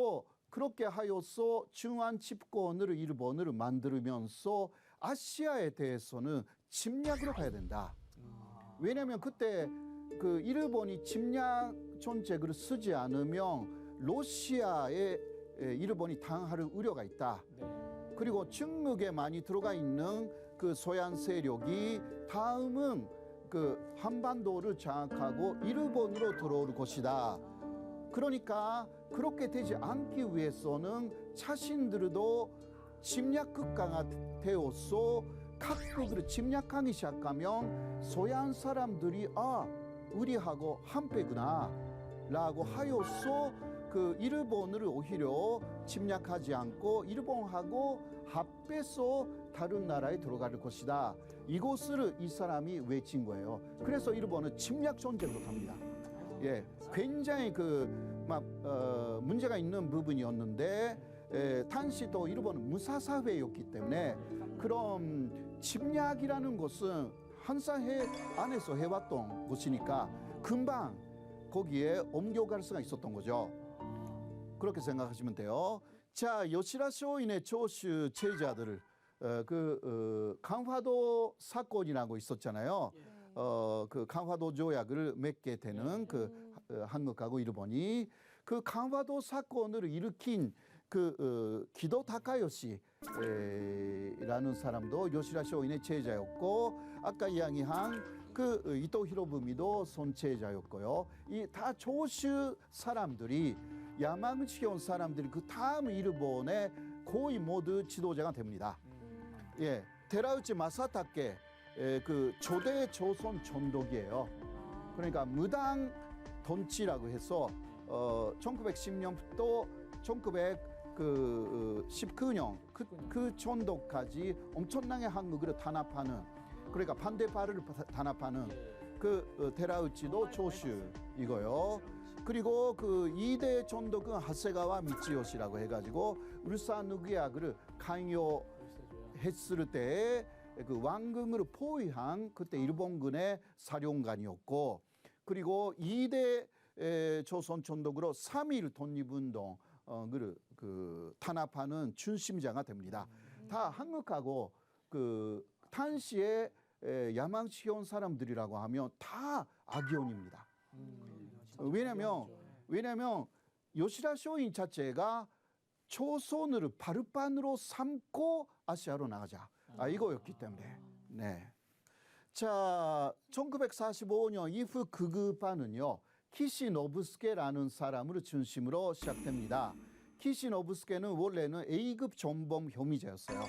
또 그렇게 하여서 중한 집권을 일본을 만들면서 아시아에 대해서는 침략으로 가야 된다. 왜냐하면 그때 그 일본이 침략 정책을 쓰지 않으면 러시아에 에, 일본이 당할 우려가 있다. 네. 그리고 중국에 많이 들어가 있는 그 소양 세력이 다음은 그 한반도를 장악하고 일본으로 들어올 것이다. 그러니까 그렇게 되지 않기 위해서는 자신들도 침략 국가가 되어서 각국으로 침략하기 시작하면 소양 사람들이 아 우리하고 한패구나 라고 하여서 그 일본을 오히려 침략하지 않고 일본하고 합해서 다른 나라에 들어갈 것이다. 이것을 이 사람이 외친 거예요. 그래서 일본은 침략 전쟁으로 갑니다. 예, 굉장히 그막 어, 문제가 있는 부분이었는데 에, 당시 또 일본은 무사사회였기 때문에 그런 침략이라는 것은 해 안에서 해왔던 것이니까 금방 거기에 옮겨갈 수가 있었던 거죠. 그렇게 생각하시면 돼요. 자, 요시라 쇼인의 조슈 제자들을 어, 그 어, 강화도 사건이라고 있었잖아요. 어, 그 강화도 조약을 맺게 되는 그 어, 한국하고 일본이 그 강화도 사건을 일으킨 그 어, 기도 타카요시라는 사람도 요시라 쇼인의 제자였고 아까 이야기한 그 어, 이토 히로부미도 손제자였고요. 이 다 조슈 사람들이 야마구치 온 사람들이 그 다음 일본의 거의 모두 지도자가 됩니다. 예, 테라우치 마사타케 에, 그 초대 조선 전독이에요. 그러니까 무당 돈치라고 해서 어 1910년부터 1919년 그, 그 전도까지 엄청나게 한국을 단합하는 그러니까 반대파를 단합하는 그 어, 테라우치도 조슈 이거요. 그리고 그 이대 전독은 하세가와 미치요시라고 해가지고 울산 누기약을 강요했을 때에 그 왕궁을 포위한 그때 일본군의 사령관이었고 그리고 이대 에, 조선 전독으로 3.1 독립운동 어, 그, 그 탄압하는 중심자가 됩니다. 다 한국하고 그 당시에 에, 야망치온 사람들이라고 하면 다 악연입니다. 어, 왜냐면 왜냐면 요시라 쇼인 자체가 조선을 바르판으로 삼고 아시아로 나가자. 아, 이거였기 때문에. 네. 자, 1945년 이후 극우파는요, 키시노브스케라는 사람을 중심으로 시작됩니다. 키시노브스케는 원래는 A급 전범 혐의자였어요.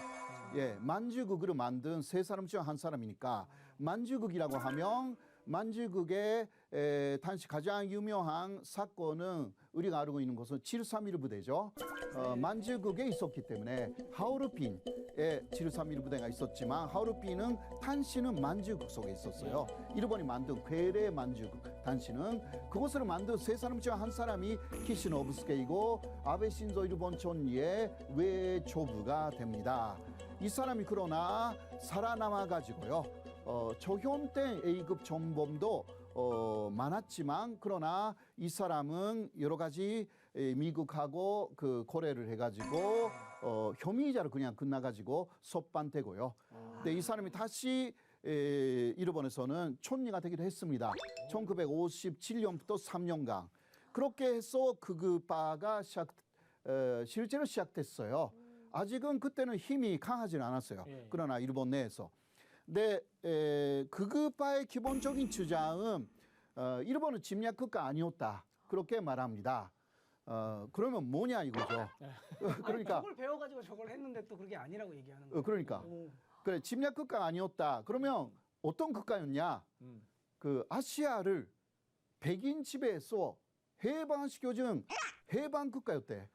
예, 만주국을 만든 세 사람 중 한 사람이니까 만주국이라고 하면 만주국의 에, 당시 가장 유명한 사건은 우리가 알고 있는 것은 731 부대죠. 어, 만주국에 있었기 때문에 하우르핀의 731 부대가 있었지만 하우르핀은 당시는 만주국 속에 있었어요. 일본이 만든 괴뢰 만주국 당시는 그것을 만든 세 사람 중 한 사람이 키시노브스케이고 아베 신조 일본 총리의 외조부가 됩니다. 이 사람이 그러나 살아남아 가지고요. 어, 조현땡 A급 전범도 어, 많았지만 그러나 이 사람은 여러 가지 에, 미국하고 그 거래를 해가지고 어, 혐의자로 그냥 끝나가지고 석방되고요. 근데 이 사람이 다시 에, 일본에서는 총리가 되기도 했습니다. 1957년부터 3년간 그렇게 해서 극우파가 시작 어, 실제로 시작됐어요. 아직은 그때는 힘이 강하지는 않았어요. 예. 그러나 일본 내에서. 근데 에, 극우파의 기본적인 주장은 어, 일본은 침략 국가 아니었다. 그렇게 말합니다. 어, 그러면 뭐냐 이거죠. 그러니까 아니, 그걸 배워가지고 저걸 했는데 또 그게 아니라고 얘기하는 어, 거예요. 그러니까 오. 그래 침략 국가가 아니었다. 그러면 어떤 국가였냐? 음. 그 아시아를 백인 지배에서 해방시켜준 해방 국가였대.